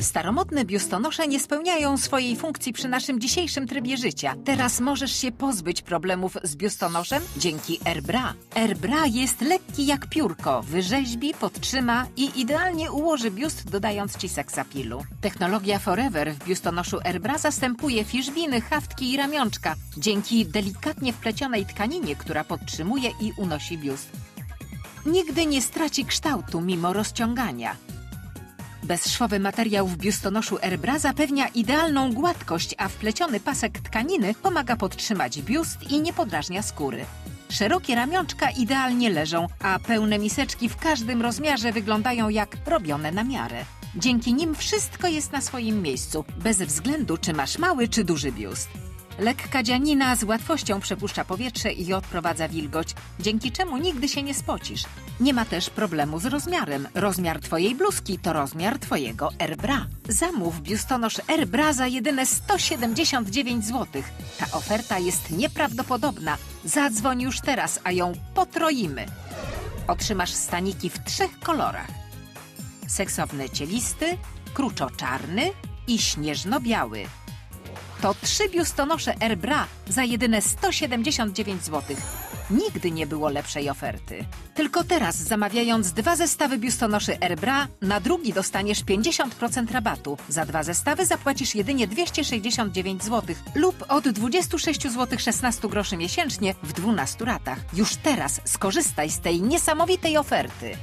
Staromodne biustonosze nie spełniają swojej funkcji przy naszym dzisiejszym trybie życia. Teraz możesz się pozbyć problemów z biustonoszem dzięki Airbra. Airbra jest lekki jak piórko, wyrzeźbi, podtrzyma i idealnie ułoży biust, dodając ci seksapilu. Technologia Forever w biustonoszu Airbra zastępuje fiszbiny, haftki i ramionczka dzięki delikatnie wplecionej tkaninie, która podtrzymuje i unosi biust. Nigdy nie straci kształtu mimo rozciągania. Bezszwowy materiał w biustonoszu Airbra zapewnia idealną gładkość, a wpleciony pasek tkaniny pomaga podtrzymać biust i nie podrażnia skóry. Szerokie ramionczka idealnie leżą, a pełne miseczki w każdym rozmiarze wyglądają jak robione na miarę. Dzięki nim wszystko jest na swoim miejscu, bez względu czy masz mały czy duży biust. Lekka dzianina z łatwością przepuszcza powietrze i odprowadza wilgoć, dzięki czemu nigdy się nie spocisz. Nie ma też problemu z rozmiarem. Rozmiar twojej bluzki to rozmiar twojego Airbra. Zamów biustonosz Airbra za jedyne 179 zł. Ta oferta jest nieprawdopodobna. Zadzwoń już teraz, a ją potroimy. Otrzymasz staniki w trzech kolorach. Seksowny cielisty, kruczo-czarny i śnieżno-biały. To trzy biustonosze Airbra za jedyne 179 zł. Nigdy nie było lepszej oferty. Tylko teraz, zamawiając dwa zestawy biustonoszy Airbra, na drugi dostaniesz 50% rabatu. Za dwa zestawy zapłacisz jedynie 269 zł lub od 26 zł 16 groszy miesięcznie w 12 ratach. Już teraz skorzystaj z tej niesamowitej oferty.